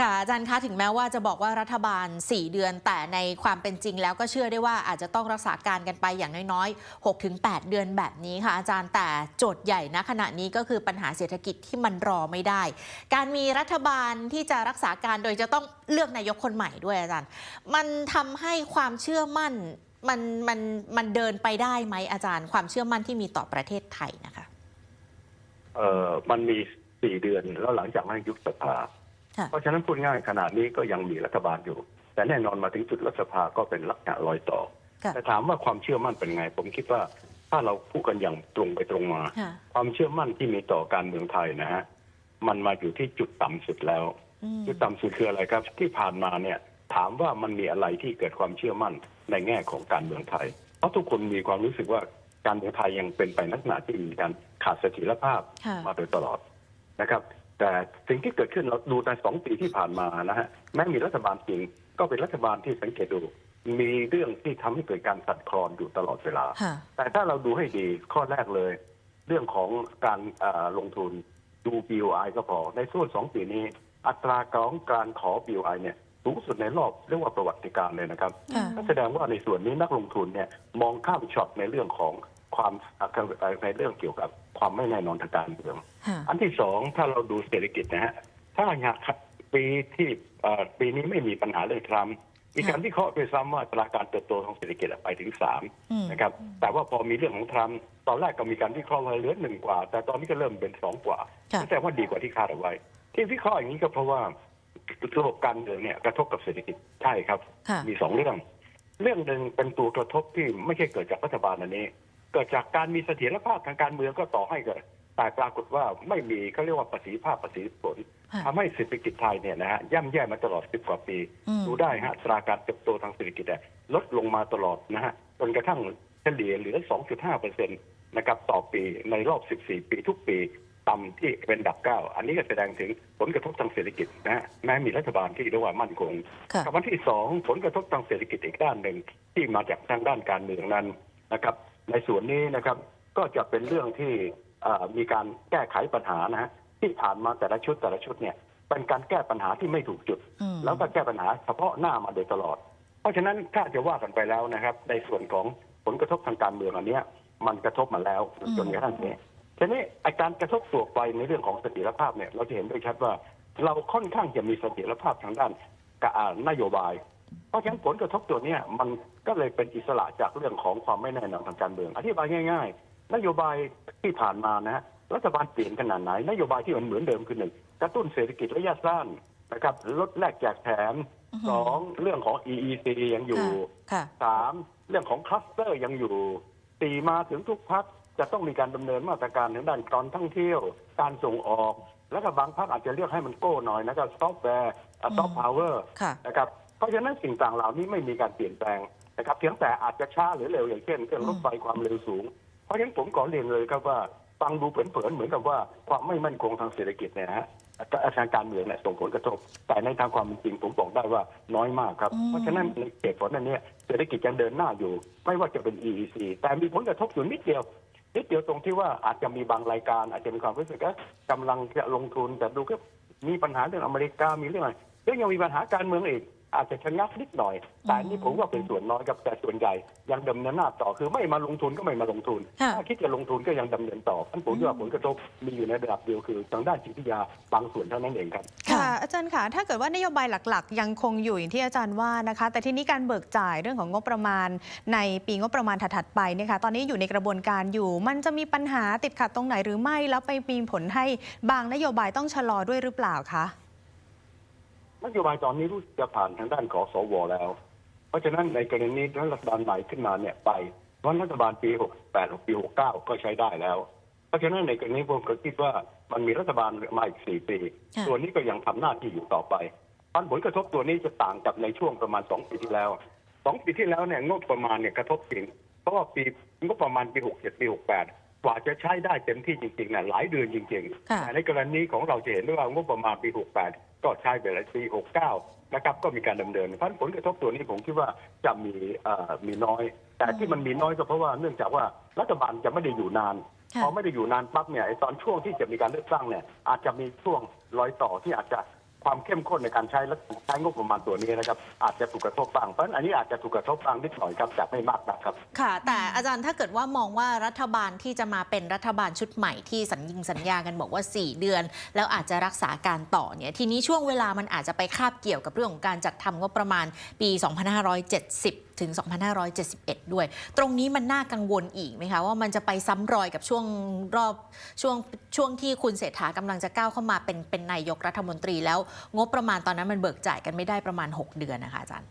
ค่ะอาจารย์คะถึงแม้ว่าจะบอกว่ารัฐบาล 4 เดือน แต่ในความเป็นจริงแล้วก็เชื่อได้ว่าอาจจะต้องรักษาการกันไปอย่างน้อยๆ 6-8 เดือนแบบนี้ค่ะ อาจารย์แต่โจทย์ใหญ่ณขณะนี้ก็คือปัญหาเศรษฐกิจที่มันรอไม่ได้ การมีรัฐบาลที่จะรักษาการโดยจะต้องเลือกนายกคนใหม่ด้วยอาจารย์ มันทำให้ความเชื่อมั่นมันมันมันเดินไปได้ไหมอาจารย์ ความเชื่อมั่นที่มีต่อประเทศไทยนะคะ เอ่อมันมีสี่เดือนแล้วหลังจากนั้นยุบสภา เพราะฉะนั้นพูดง่ายขนาดนี้ก็ยังมีรัฐบาลอยู่ แต่แน่นอนมาถึงจุดรัฐสภาก็เป็นลักษณะรอยต่อค่ะแต่ถามว่าความเชื่อมั่นเป็นไง ผมคิดว่าถ้าเราพูดกันอย่างตรงไปตรงมาค่ะความเชื่อมั่นที่มีต่อการเมืองไทยนะฮะมันมาอยู่ที่จุดต่ำสุดแล้วอืมจุดต่ำสุดคืออะไรครับ ที่ผ่านมาเนี่ยถามว่ามันมีอะไรที่เกิดความเชื่อมั่นในแง่ของการเมืองไทย เพราะทุกคนมีความรู้สึกว่าการเมืองไทยยังเป็นไปลักษณะที่มีการขาดเสถียรภาพค่ะมาโดยตลอดนะครับ แต่สิ่งที่เกิดขึ้นเราดูในสองปีที่ผ่านมานะฮะแม้มีรัฐบาลจริง ก็เป็นรัฐบาลที่สังเกตดู มีเรื่องที่ทำให้เกิดการสั่นคลอนอยู่ตลอดเวลาค่ะแต่ถ้าเราดูให้ดีข้อแรกเลย เรื่องของการเอ่อลงทุนดู BOI ก็พอ ในส่วนสองปีนี้ อัตราของการขอ BOI เนี่ยสูงสุดในรอบเรียกว่าประวัติการณ์เลยนะครับค่ะก็แสดงว่าในส่วนนี้นักลงทุนเนี่ยมองข้ามช็อตในเรื่องของ ความอะในเรื่องเกี่ยวกับความไม่แน่นอนทางการเมืองค่ะอันที่สองถ้าเราดูเศรษฐกิจนะฮะถ้าหากปีที่เอ่อปีนี้ไม่มีปัญหาเรื่องทรัมป์มีการวิเคราะห์ด้วยซ้ำว่าอัตราการเติบโตของเศรษฐกิจอะไปถึงสามอืมนะครับ แต่ว่าพอมีเรื่องของทรัมป์ตอนแรกก็มีการวิเคราะห์ว่าเหลือหนึ่งกว่า แต่ตอนนี้ก็เริ่มเป็นสองกว่าค่ะแสดงว่าดีกว่าที่คาดเอาไว้ ที่วิเคราะห์อย่างนี้ก็เพราะว่าระบบการเมืองเนี่ยกระทบกับเศรษฐกิจใช่ครับค่ะมีสองเรื่อง เรื่องหนึ่งเป็นตัวกระทบที่ไม่ใช่เกิดจากรัฐบาลอันนี้เกิดจากการมีเสถียรภาพทางการเมืองก็ต่อให้เกิดแต่ปรากฏว่าไม่มีเขาเรียกว่าประสิทธิภาพประสิทธิผลค่ะทำให้เศรษฐกิจไทยเนี่ยนะฮะย่ำแย่มาตลอดสิบกว่าปีอืมดูได้ฮะอัตราการเติบโตทางเศรษฐกิจเนี่ยลดลงมาตลอดนะฮะจนกระทั่งเฉลี่ยเหลือ 2.5เปอร์เซ็นต์นะครับต่อปีในรอบ 14 ปีทุกปี ต่ำที่เป็นดับเก้าอันนี้ก็แสดงถึงผลกระทบทางเศรษฐกิจนะฮะแม้มีรัฐบาลที่เรียกว่ามั่นคงค่ะกับวันที่สองผลกระทบทางเศรษฐกิจอีกด้านหนึ่งที่มาจากทางด้านการเมืองนั้นนะครับ ในส่วนนี้นะครับก็จะเป็นเรื่องที่เอ่อมีการแก้ไขปัญหานะฮะที่ผ่านมาแต่ละชุดแต่ละชุดเนี่ยเป็นการแก้ปัญหาที่ไม่ถูกจุดอืมแล้วก็แก้ปัญหาเฉพาะหน้ามาโดยตลอด เพราะฉะนั้นถ้าจะว่ากันไปแล้วนะครับ ในส่วนของผลกระทบทางการเมืองอันเนี้ยมันกระทบมาแล้วอืมจนกระทั่งนี้ทีนี้ไอาการกระทบตัวไปในเรื่องของเสถียรภาพเนี่ยเราจะเห็นได้ชัดว่าเราค่อนข้างจะมีเสถียรภาพทางด้านกอ่านโยบาย เพราะฉะนั้นผลกระทบตัวเนี้ยมันก็เลยเป็นอิสระจากเรื่องของความไม่แน่นอนทางการเมืองอธิบายง่าย ๆ นโยบายที่ผ่านมานะฮะรัฐบาลเปลี่ยนขนาดไหนนโยบายที่มันเหมือนเดิมคือหนึ่งกระตุ้นเศรษฐกิจระยะสั้นนะครับลดแลกแจกแถมอือฮึสองเรื่องของ EEC ยังอยู่ค่ะสามเรื่องของคลัสเตอร์ยังอยู่สี่มาถึงทุกพักจะต้องมีการดำเนินมาตรการทางด้านการท่องเที่ยว การส่งออก แล้วก็บางพักอาจจะเรียกให้มันโก้หน่อยนะครับซอฟต์แวร์ซอฟต์พาวเวอร์ค่ะนะครับ เพราะฉะนั้นสิ่งต่างเหล่านี้ไม่มีการเปลี่ยนแปลงนะครับเพียงแต่อาจจะช้าหรือเร็วอย่างเช่นเครื่องรถไฟความเร็วสูง เพราะฉะนั้นผมขอเรียนเลยครับว่าฟังดูเผินๆเหมือนกับว่าความไม่มั่นคงทางเศรษฐกิจเนี่ยนะฮะทางการเมืองเนี่ยส่งผลกระทบ แต่ในทางความจริงผมบอกได้ว่าน้อยมากครับ เพราะฉะนั้นในเหตุผลนั้นเนี่ยเศรษฐกิจยังเดินหน้าอยู่ ไม่ว่าจะเป็น EEC แต่มีผลกระทบอยู่นิดเดียวนิดเดียวตรงที่ว่าอาจจะมีบางรายการ อาจจะมีความรู้สึกว่ากำลังจะลงทุนแต่ดูก็มีปัญหาเรื่องอเมริกามีเรื่องอะไรเรื่องยังมีปัญหาการเมืองอีก อาจจะชะงักนิดหน่อย แต่อันนี่ผมว่าเป็นส่วนน้อยครับแต่ส่วนใหญ่ยังดำเนินหน้าต่อคือไม่มาลงทุนก็ไม่มาลงทุน ค่ะถ้าคิดจะลงทุนก็ยังดำเนินต่อท่านผมว่าผลกระทบมีอยู่ในระดับเดียวคือทางด้านจิตวิทยาบางส่วนเท่านั้นเองครับค่ะ อาจารย์ค่ะ ถ้าเกิดว่านโยบายหลักๆ ยังคงอยู่อย่างที่อาจารย์ว่านะคะ แต่ทีนี้การเบิกจ่ายเรื่องของงบประมาณ ในปีงบประมาณถัดๆไปเนี่ยค่ะตอนนี้อยู่ในกระบวนการอยู่ มันจะมีปัญหาติดขัดตรงไหนหรือไม่แล้วไปมีผลให้บางนโยบายต้องชะลอด้วยหรือเปล่าคะ นโยบายตอนนี้รู้สึกจะผ่านทางด้านของสวแล้ว เพราะฉะนั้นในกรณีนี้ถ้ารัฐบาลใหม่ขึ้นมาเนี่ยไปเพราะรัฐบาลปี 68หรือปี 69 ก็ใช้ได้แล้ว เพราะฉะนั้นในกรณีผมก็คิดว่ามันมีรัฐบาลมาอีก 4 ปีค่ะตัวนี้ก็ยังทำหน้าที่อยู่ต่อไปปันผลกระทบตัวนี้จะต่างกับในช่วงประมาณ 2 ปีที่แล้ว 2 ปีที่แล้วเนี่ยงบประมาณเนี่ยกระทบจริง เพราะว่าปีงบประมาณปี 67 ปี 68 กว่าจะใช้ได้เต็มที่จริงๆเนี่ยหลายเดือนจริงๆค่ะแต่ในกรณีของเราจะเห็นได้ว่างบประมาณปี 68 ก็ใช้ไปแล้วปี69 นะครับ ก็มีการดำเนิน เพราะฉะนั้นผลกระทบตัวนี้ผมคิดว่าจะมีเอ่อมีน้อย แต่ที่มันมีน้อยก็เพราะว่าเนื่องจากว่ารัฐบาลจะไม่ได้อยู่นานพค่ะอไม่ได้อยู่นานปั๊บเนี่ยไอ้ตอนช่วงที่จะมีการเลือกตั้งเนี่ยอาจจะมีช่วงรอยต่อที่อาจจะ ความเข้มข้นในการใช้และใช้งบประมาณตัวนี้นะครับอาจจะถูกกระทบบ้างเพราะฉะนั้นอันนี้อาจจะถูกกระทบบ้างนิดหน่อยครับแต่ไม่มากนะครับ ค่ะ แต่อาจารย์ถ้าเกิดว่ามองว่ารัฐบาลที่จะมาเป็นรัฐบาลชุดใหม่ที่สัญญิงสัญญากันบอกว่า 4 เดือน แล้วอาจจะรักษาการต่อเนี่ยทีนี้ช่วงเวลามันอาจจะไปคาบเกี่ยวกับเรื่องของการจัดทำงบประมาณปี 2570 ถึง 2571 ด้วย ตรงนี้มันน่ากังวลอีกไหมคะ ว่ามันจะไปซ้ำรอยกับช่วงรอบช่วงช่วงที่คุณเศรษฐากำลังจะก้าวเข้ามาเป็นเป็นนายกรัฐมนตรี แล้วงบประมาณตอนนั้นมันเบิกจ่ายกันไม่ได้ประมาณ 6 เดือนนะคะอาจารย์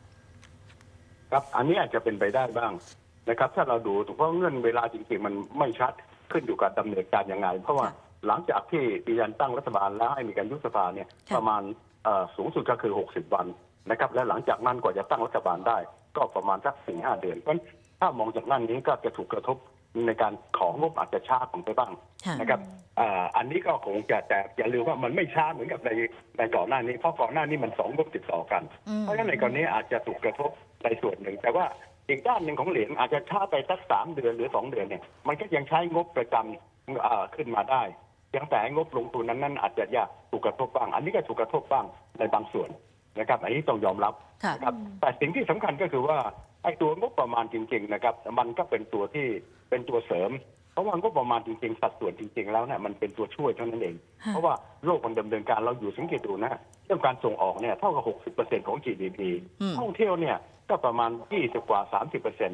ครับอันนี้อาจจะเป็นไปได้บ้างนะครับ ถ้าเราดูเพราะเงื่อนเวลาจริงๆมันไม่ชัดขึ้นอยู่กับดำเนินการยังไง เพราะว่าค่ะหลังจากที่มีการตั้งรัฐบาลแล้วให้มีการยุบสภาเนี่ยค่ะประมาณเอ่อสูงสุดก็คือ 60 วันนะครับและหลังจากนั้นกว่าจะตั้งรัฐบาลได้ ก็ประมาณสักสี่ห้าเดือนเพราะฉะนั้นถ้ามองจากนั้นนี้ก็จะถูกกระทบในการของงบอาจจะช้าของไปบ้างค่ะนะครับอ่าอันนี้ก็คงจะแต่อย่าลืมว่ามันไม่ช้าเหมือนกับในในก่อนหน้านี้เพราะก่อนหน้านี้มันสองงบติดต่อกันอืมเพราะฉะนั้นในกรณีอาจจะถูกกระทบในส่วนหนึ่ง แต่ว่าอีกด้านหนึ่งของเหรียญอาจจะช้าไปสักสามเดือนหรือสองเดือนเนี่ยมันก็ยังใช้งบประจำอ่าขึ้นมาได้ยังแต่งบลงทุนนั้นนั้นอาจจะยากถูกกระทบบ้าง อันนี้ก็ถูกกระทบบ้างในบางส่วน นะครับอันนี้ต้องยอมรับค่ะนะครับแต่สิ่งที่สำคัญก็คือว่าไอ้ตัวงบประมาณจริง ๆ นะครับ มันก็เป็นตัวที่เป็นตัวเสริมเพราะว่างบประมาณจริงๆ สัดส่วนจริง ๆ แล้วเนี่ยมันเป็นตัวช่วยเท่านั้นเองค่ะเพราะว่าโลกมันดำเนินการเราอยู่สังเกตดูนะฮะเรื่องการส่งออกเนี่ยเท่ากับ 60%ของ GDP อืมท่องเที่ยวเนี่ยก็ประมาณ 20 กว่า 30%น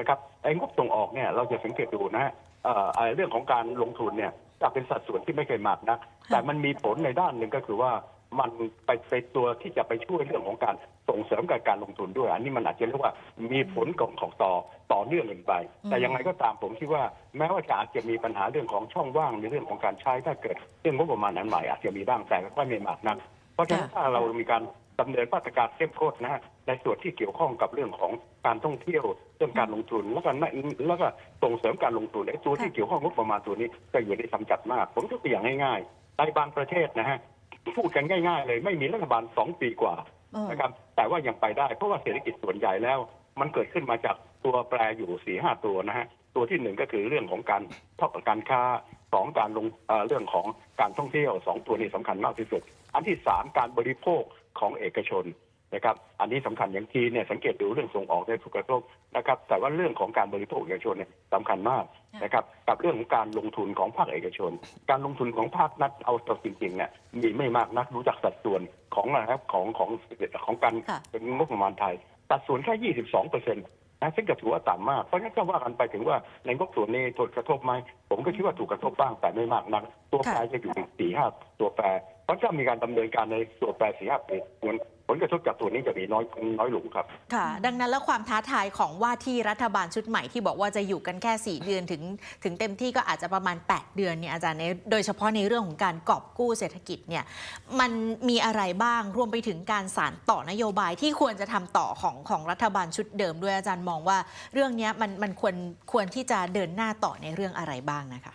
ะครับไอ้งบส่งออกเนี่ยเราจะสังเกตดูนะฮะเอ่อไอ้เรื่องของการลงทุนเนี่ยจะเป็นสัดส่วนที่ไม่เคยมากนักแต่มันมีผลในด้านหนึ่งก็คือว่า มันไปเป็นตัวที่จะไปช่วยเรื่องของการส่งเสริมการการลงทุนด้วย อันนี้มันอาจจะเรียกว่ามีผลของของต่อต่อเนื่องกันไป แต่ยังไงก็ตามผมคิดว่าแม้ว่าจะอาจจะมีปัญหาเรื่องของช่องว่างในเรื่องของการใช้ถ้าเกิดเรื่องงบประมาณอันใหม่อาจจะมีบ้างแต่ก็ไม่มากนักเพราะฉะนั้นค่ะถ้าเรามีการดำเนินมาตรการเข้มข้นนะฮะในส่วนที่เกี่ยวข้องกับเรื่องของการท่องเที่ยวเรื่องการลงทุนแล้วก็นะแล้วก็ส่งเสริมการลงทุนไอ้ตัวที่เกี่ยวข้องงบประมาณตัวนี้ก็อยู่ในสำจัดมาก ผมยกตัวอย่างง่ายๆในบางประเทศนะฮะ พูดกันง่าย ๆ เลยไม่มีรัฐบาลสองปีกว่าเออนะครับแต่ว่ายังไปได้ เพราะว่าเศรษฐกิจส่วนใหญ่แล้ว มันเกิดขึ้นมาจากตัวแปรอยู่สี่ห้าตัวนะฮะตัวที่หนึ่งก็คือเรื่องของการท่อการค้าสองการลงเอ่อเรื่องของการท่องเที่ยวสองตัวนี้สำคัญมากที่สุด อันที่สามการบริโภคของเอกชน นะครับ อันนี้สำคัญอย่างทีเนี่ยสังเกตดูเรื่องส่งออกในถูกกระทบนะครับ แต่ว่าเรื่องของการบริโภคเอกชนเนี่ยสำคัญมากนะครับ กับเรื่องของการลงทุนของภาคเอกชน การลงทุนของภาครัฐเอาตัวจริงๆเนี่ยมีไม่มากนักรู้จักสัดส่วนของอะไรครับของของของการค่ะเป็นงบประมาณไทยสัดส่วนแค่ 22เปอร์เซ็นต์นะซึ่งก็ถือว่าต่ำมาก เพราะงั้นก็ว่ากันไปถึงว่าในงบส่วนนี้ถูกกระทบไหมผมก็คิดว่าถูกกระทบบ้างแต่ไม่มากนัก ตัวแปรจะอยู่ในสี่ห้าตัวแปรเพราะถ้ามีการดำเนินการในตัวแปรสี่ห้าปีผล ผลกระทบจากตัวนี้จะมีน้อยน้อยลงครับ ค่ะ ดังนั้นแล้วความท้าทายของว่าที่รัฐบาลชุดใหม่ที่บอกว่าจะอยู่กันแค่ 4 เดือนถึง ถึงเต็มที่ก็อาจจะประมาณ 8 เดือนเนี่ยอาจารย์ในโดยเฉพาะในเรื่องของการกอบกู้เศรษฐกิจเนี่ยมันมีอะไรบ้างรวมไปถึงการสานต่อนโยบายที่ควรจะทำต่อของของรัฐบาลชุดเดิมด้วยอาจารย์มองว่าเรื่องเนี้ยมันมันควรควรที่จะเดินหน้าต่อในเรื่องอะไรบ้างนะคะ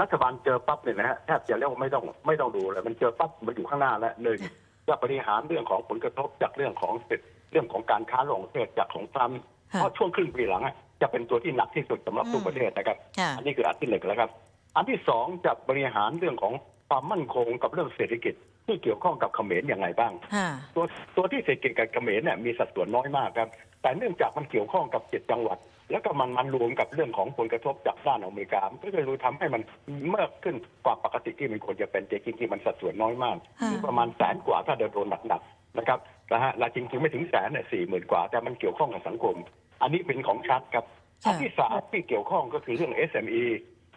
รัฐบาลเจอปั๊บเนี่ยนะฮะแทบจะเรียกว่าไม่ต้องไม่ต้องดูเลยมันเจอปั๊บมันอยู่ข้างหน้าแล้วหนึ่ง จะบริหารเรื่องของผลกระทบจากเรื่องของเศรษฐเรื่องของการค้าระหว่างประเทศจากของทรัมป์ค่ะเพราะช่วงครึ่งปีหลังอะจะเป็นตัวที่หนักที่สุดสำหรับทุกอืมประเทศนะครับค่ะอันนี้คืออันที่หนึ่งแล้วครับ อันที่สองจะบริหารเรื่องของความมั่นคงกับเรื่องเศรษฐกิจที่เกี่ยวข้องกับเขมรอย่างไรบ้างค่ะตัวตัวที่เศรษฐกิจกับเขมรเนี่ยมีสัดส่วนน้อยมากครับ แต่เนื่องจากมันเกี่ยวข้องกับเจ็ดจังหวัด แล้วก็มันมันรวมกับเรื่องของผลกระทบจากด้านอเมริกามันก็เลยทำให้มันเมื่อขึ้นกว่าปกติที่มันควรจะเป็นแต่จริงๆมันสัดส่วนน้อยมากค่ะอยู่ประมาณแสนกว่าถ้าเดินโดนหนักๆนะครับนะฮะและจริงๆไม่ถึงแสนเนี่ยสี่หมื่นกว่า แต่มันเกี่ยวข้องกับสังคม อันนี้เป็นของชัดครับอันที่สามที่เกี่ยวข้องก็คือเรื่อง SME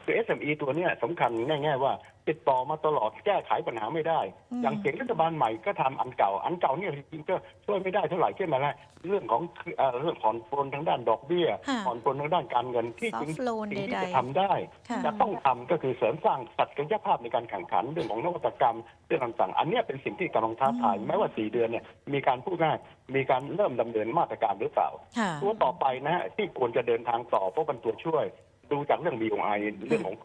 คือ SME ตัวเนี้ยสำคัญง่ายๆว่า ติดต่อมาตลอดแก้ไขปัญหาไม่ได้อืมอย่างเสียงรัฐบาลใหม่ก็ทำอันเก่า อันเก่าเนี่ยจริงๆก็ช่วยไม่ได้เท่าไหร่เช่นอะไรเรื่องของเอ่อเรื่องผ่อนปลนทางด้านดอกเบี้ยค่ะผ่อนปลนทางด้านการเงินที่จริง Soft loan สิ่งที่ใดๆจะทำได้ค่ะจะต้องทำก็คือเสริมสร้างศักยภาพในการแข่งขันเรื่องของนวัตกรรมเรื่องต่างๆ อันเนี้ยเป็นสิ่งที่กำลังท้าทายแม้ว่าสี่เดือนเนี่ยมีการพูดง่ายมีการเริ่มดำเนินมาตรการหรือเปล่าค่ะตัวต่อไปนะฮะที่ควรจะเดินทางต่อเพราะมันตัวช่วย ดูจากเรื่อง BOI เรื่องของ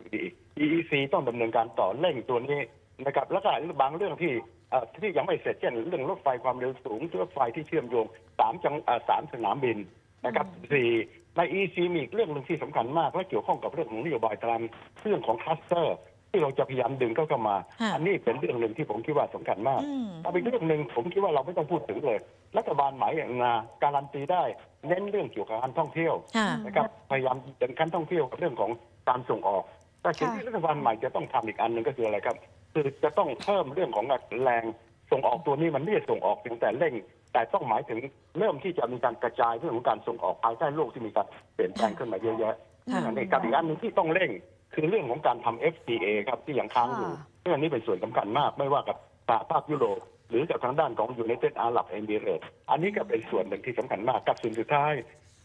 EEC ต้องดำเนินการต่อเร่งตัวนี้นะครับแล้วก็บางเรื่องที่เอ่อที่ยังไม่เสร็จเช่นเรื่องรถไฟความเร็วสูงรถไฟที่เชื่อมโยงสามจังเอ่อสามสนามบินนะครับสี่ใน EEC มีอีกเรื่องหนึ่งที่สำคัญมาก และเกี่ยวข้องกับเรื่องของนโยบายตามเรื่องของคลัสเตอร์ ที่เราจะพยายามดึงเข้าเข้ามา ค่ะอันนี้เป็นเรื่องหนึ่งที่ผมคิดว่าสำคัญมากอืมถ้าเป็นเรื่องหนึ่งผมคิดว่าเราไม่ต้องพูดถึงเลยรัฐบาลใหม่นาการันตีได้ เน้นเรื่องเกี่ยวกับการท่องเที่ยว ค่ะ นะครับพยายามเดินการท่องเที่ยวกับเรื่องของการส่งออก แต่สิ่งที่รัฐบาลใหม่จะต้องทำอีกอันหนึ่งก็คืออะไรครับ คือจะต้องเพิ่มเรื่องของแรงส่งออกตัวนี้มันไม่ได้ส่งออกเพียงแต่เร่ง แต่ต้องหมายถึงเริ่มที่จะมีการกระจายเรื่องของการส่งออกภายใต้โลกที่มีการเปลี่ยนแปลงขึ้นมาเยอะแยะค่ะอันนี้กับอีกอันหนึ่งที่ต้องเร่ง คือเรื่องของการทำ FTA ครับที่ยังค้างอยู่ค่ะเรื่องนี้เป็นส่วนสำคัญมาก ไม่ว่ากับสหภาพยุโรปหรือกับทางด้านของยู n นเต็ดอาหรับเอมิเรตอันนี้ก็เป็นส่วนหนึ่งที่สำคัญมากกับส่วนสุดท้าย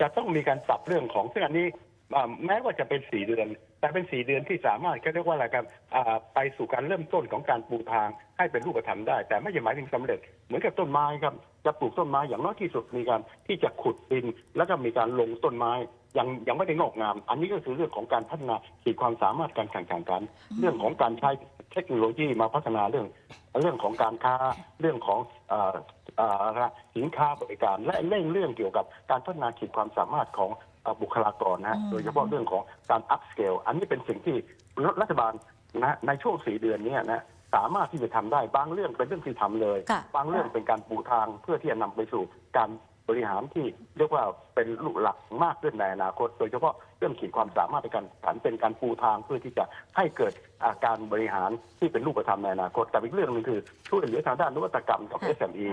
จะต้องมีการปรับเรื่องของซึ่งอันนี้อ่าแม้ว่าจะเป็นสี่เดือน แต่เป็นสี่เดือนที่สามารถเขาเรียกว่าอะไรครับอ่าไปสู่การเริ่มต้นของการปลูกทางให้เป็นรูปธรรมได้ แต่ไม่ใช่หมายถึงสำเร็จ เหมือนกับต้นไม้ครับจะปลูกต้นไม้อย่างน้อยที่สุดมีการที่จะขุดดิน แล้วก็มีการลงต้นไม้ ยังยังไม่ได้งอกงาม อันนี้ก็คือเรื่องของการพัฒนาขีดความสามารถการแข่งขันกัน เรื่องของการใช้เทคโนโลยีมาพัฒนาเรื่อง เรื่องของการค้าเรื่องของเอ่อเอ่อสินค้าบริการ และเร่งเรื่องเกี่ยวกับการพัฒนาขีดความสามารถของเอ่อบุคลากรนะฮะอืมโดยเฉพาะเรื่องของการ up scale อันนี้เป็นสิ่งที่รัฐบาลนะในช่วงสี่เดือนเนี้นะสามารถที่จะทำได้บางเรื่องเป็นเรื่องที่ทำเลยค่ะบางเรื่องเป็นการปูทางเพื่อที่จะนำไปสู่การ บริหารที่เรียกว่าเป็นลูกหลักมากขึ้นในอนาคต โดยเฉพาะเรื่องขีดความสามารถในการผันเป็นการปูทางเพื่อที่จะให้เกิดอาการบริหารที่เป็นรูปธรรมในอนาคตแต่อีกเรื่องหนึงคือช่วยเหลือทางด้านนวัตกรรมกับ SME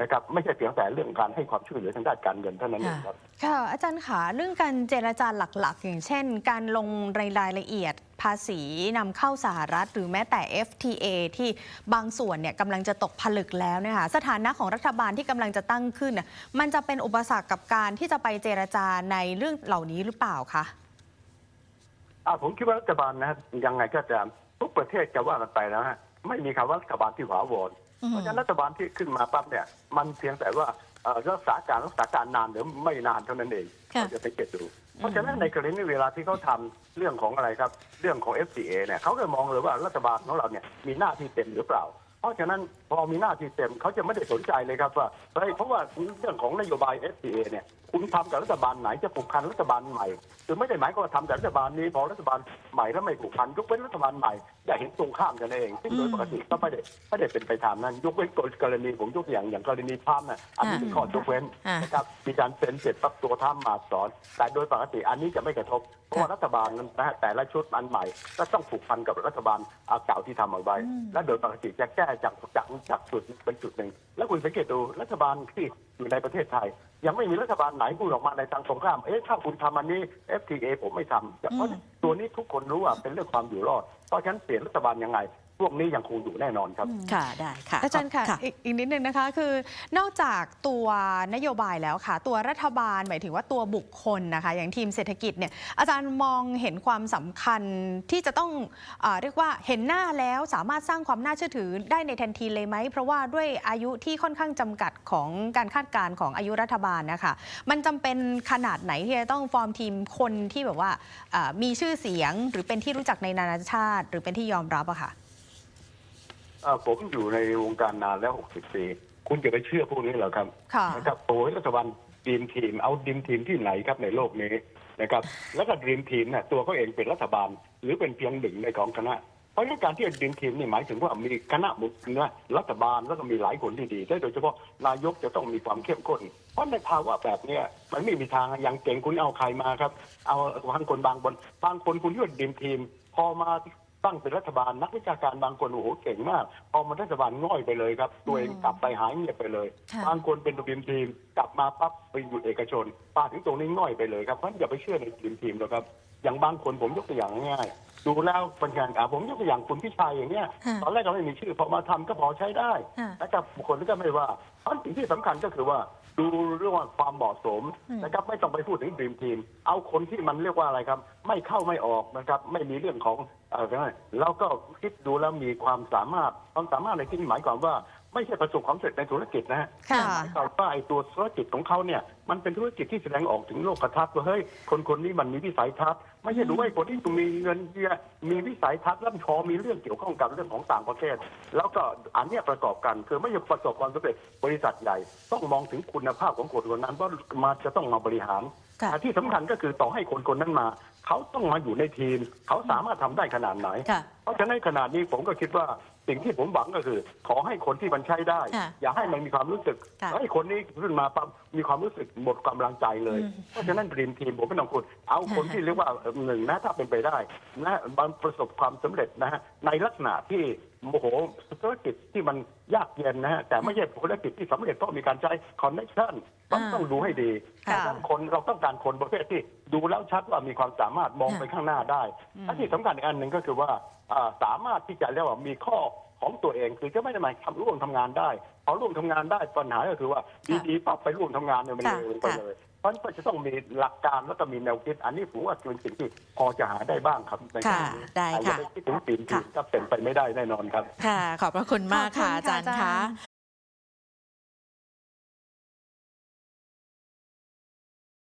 นะครับไม่ใช่เพียงแต่เรื่องการให้ความช่วยเหลือทางด้านการเงินเท่านั้นเองครับ ค่ะอาจารย์ขาเรื่องการเจรจาหลักๆ อย่างเช่น การลงรายรายละเอียดภาษีนำเข้าสหรัฐ หรือแม้แต่ FTA ที่บางส่วนเนี่ยกำลังจะตกผลึกแล้วเนะคะสถานะของรัฐบาลที่กำลังจะตั้งขึ้นน่ะมันจะเป็นอุปสรรคกับการที่จะไปเจรจาในเรื่องเหล่านี้หรือเปล่าคะอ่าผมคิดว่ารัฐบาลนะยังไงก็จะทุกประเทศจะว่ากันไปแล้วฮะไม่มีคำว่ารัฐบาลที่หวาวรอืมเพราะฉะนั้นรัฐบาลที่ขึ้นมาปั๊บเนี่ย มันเพียงแต่ว่าเอ่อ รักษาการรักษาการนานหรือไม่นานเท่านั้นเองค่ะเราจะไปเก็บดู เพราะฉะนั้นในกรณีเวลาที่เขาทำเรื่องของอะไรครับ เรื่องของ FTA เนี่ยเขาก็มองเลยว่ารัฐบาลของเราเนี่ยมีหน้าที่เต็มหรือเปล่า เพราะฉะนั้นพอมีหน้าที่เต็มเขาจะไม่ได้สนใจเลยครับว่าเฮ้ยเพราะว่าเรื่องของนโยบาย FTA เนี่ย คุณทำกับรัฐบาลไหนจะผูกพันรัฐบาลใหม่คือไม่ได้หมายความว่าทำกับรัฐบาลนี้พอรัฐบาลใหม่แล้วไม่ผูกพันยกเว้นรัฐบาลใหม่อย่าเห็นตรงข้ามกันเอง ซึ่งโดยปกติก็ไม่ได้ไม่ได้เป็นไปตามนั้น ยกเว้นกรณีผมยกตัวอย่างอย่างกรณีพามน่ะอันนี้เป็นข้อยกเว้นอ่านะครับมีการเซ็นเสร็จปั๊บตัวท่ามมาสอน แต่โดยปกติอันนี้จะไม่กระทบเพราะว่ารัฐบาลนั้นนะฮะแต่ละชุดอันใหม่ก็ต้องผูกพันกับรัฐบาลอาเก่าที่ทำเอาไว้อืมและโดยปกติจะแก้จากจากจากจุดเป็นจุดหนึ่ง แล้วคุณสังเกตดูรัฐบาลที่อยู่ในประเทศไทย ยังไม่มีรัฐบาลไหนพูดออกมาในทางตรงข้าม เอ๊ะถ้าคุณทำอันนี้ FTA ผมไม่ทำเพราะตัวนี้ทุกคนรู้ว่าเป็นเรื่องความอยู่รอด เพราะฉะนั้นเปลี่ยนรัฐบาลยังไง พวกนี้ยังคงอยู่แน่นอนครับ ค่ะได้ค่ะอาจารย์ค่ะอีกอีกนิดนึงนะคะคือนอกจากตัวนโยบายแล้วค่ะ ตัวรัฐบาลหมายถึงว่าตัวบุคคลนะคะ อย่างทีมเศรษฐกิจเนี่ยอาจารย์มองเห็นความสำคัญที่จะต้องอาเรียกว่าเห็นหน้าแล้วสามารถสร้างความน่าเชื่อถือได้ในทันทีเลยไหม เพราะว่าด้วยอายุที่ค่อนข้างจำกัดของการคาดการณ์ของอายุรัฐบาลนะคะมันจำเป็นขนาดไหนที่จะต้องฟอร์มทีมคนที่แบบว่าอ่ามีชื่อเสียง หรือเป็นที่รู้จักในนานาชาติ หรือเป็นที่ยอมรับอะค่ะเอ่อผมอยู่ในวงการนานแล้ว 60 ปี คุณจะไปเชื่อพวกนี้เหรอครับค่ะ นะครับโอ้ยรัฐบาลดีมทีมเอาดีมทีมที่ไหนครับในโลกนี้นะครับ แล้วก็ดีมทีมเนี่ยตัวเขาเองเป็นรัฐบาล หรือเป็นเพียงหนึ่งในของคณะ เพราะฉะนั้นการที่ดีมทีมนี่หมายถึงว่ามีคณะบุคคลนะรัฐบาลแล้วก็มีหลายคนที่ดีโดยเฉพาะนายกจะต้องมีความเข้มข้น เพราะในภาวะแบบเนี้ยมันไม่มีทางอย่างเก่งคุณเอาใครมาครับ เอาบางคนบางคนบางคนคุณยดดีมทีม พอมา ตั้งเป็นรัฐบาลนักวิชาการบางคนโอ้โหเก่งมากพอมารัฐบาลง่อยไปเลยครับ ตัวเองกลับไปหายเงียบไปเลยค่ะบางคนเป็นตัวทีมทีมกลับมาปั๊บไปอยู่เอกชนป้าถึงตรงนี้ง่อยไปเลยครับเพราะฉะนั้นอย่าไปเชื่อในทีมทีมหรอกครับ อย่างบางคนผมยกตัวอย่างง่ายๆดูแล้วเป็นการอ่าผมยกตัวอย่างคุณพิชัยอย่างเงี้ยค่ะตอนแรกก็ไม่มีชื่อพอมาทำก็พอใช้ได้ค่ะนะครับบุคคลก็ไม่ว่าเพราะสิ่งที่สำคัญก็คือว่า ดูเรื่องความเหมาะสมอืมนะครับไม่ต้องไปพูดถึงดีมทีม เอาคนที่มันเรียกว่าอะไรครับ ไม่เข้าไม่ออกนะครับ ไม่มีเรื่องของเอ่อแล้วก็คิดดูแล้วมีความสามารถความสามารถในที่นี้หมายความว่าไม่ใช่ประสบความสำเร็จในธุรกิจนะฮะค่ะค่ะหมายความว่าไอ้ตัวธุรกิจของเขาเนี่ย มันเป็นธุรกิจที่แสดงออกถึงโลกทัศน์ว่าเฮ้ยคนคนนี้มันมีวิสัยทัศน์ ไม่ใช่ดูว่าไอ้คนที่มีเงินเยอะมีวิสัยทัศน์ร่ำชอมีเรื่องเกี่ยวข้องกับเรื่องของต่างประเทศ แล้วก็อันเนี้ยประกอบกันคือไม่ใช่ประสบความสำเร็จบริษัทใหญ่ ต้องมองถึงคุณภาพของคนคนนั้นว่ามาจะต้องมาบริหารค่ะ แต่ที่สำคัญก็คือต่อให้คนคนนั้นมา เขาต้องมาอยู่ในทีม เขาสามารถทำได้ขนาดไหนค่ะเพราะฉะนั้นขนาดนี้ผมก็คิดว่าสิ่งที่ผมหวังก็คือ ขอให้คนที่มันใช้ได้ค่ะอย่าให้มันมีความรู้สึกค่ะให้คนนี้ขึ้นมาปั๊บมีความรู้สึกหมดกำลังใจเลยอืมเพราะฉะนั้นทีมทีมผมไม่ต้องพูดเอาคนที่เรียกว่าเอ่อหนึ่งนะถ้าเป็นไปได้นะมันประสบความสำเร็จนะฮะในลักษณะที่โอ้โหธุรกิจที่มันยากเย็นนะฮะแต่ไม่ใช่ธุรกิจที่สำเร็จต้องมีการใช้คอนเนคชั่น ต้องอ่าต้องดูให้ดีค่ะดังนั้นคนเราต้องการคนประเภทที่ดูแล้วชัดว่ามีความสามารถมองไปข้างหน้าได้อืมและที่สำคัญอีกอันหนึ่งก็คือว่าอ่าสามารถที่จะเรียกว่ามีข้อของตัวเองคือจะไม่ได้หมายทำร่วมทำงานได้พอร่วมทำงานได้ปัญหาก็คือว่าค่ะดีๆปั๊บไปร่วมทำงานเนี่ยมันค่ะเร็วไปค่ะเลยเพราะฉะนั้นก็จะต้องมีหลักการแล้วก็มีแนวคิด อันนี้ผมว่าเป็นสิ่งที่พอจะหาได้บ้างครับในค่ะกรณีได้แต่อย่าค่ะไปคิดถึงปีนทีก็เป็นไปไม่ได้แน่นอนครับ ค่ะ ขอบพระคุณมากค่ะขอบคุณค่ะอาจารย์อาจารย์คะ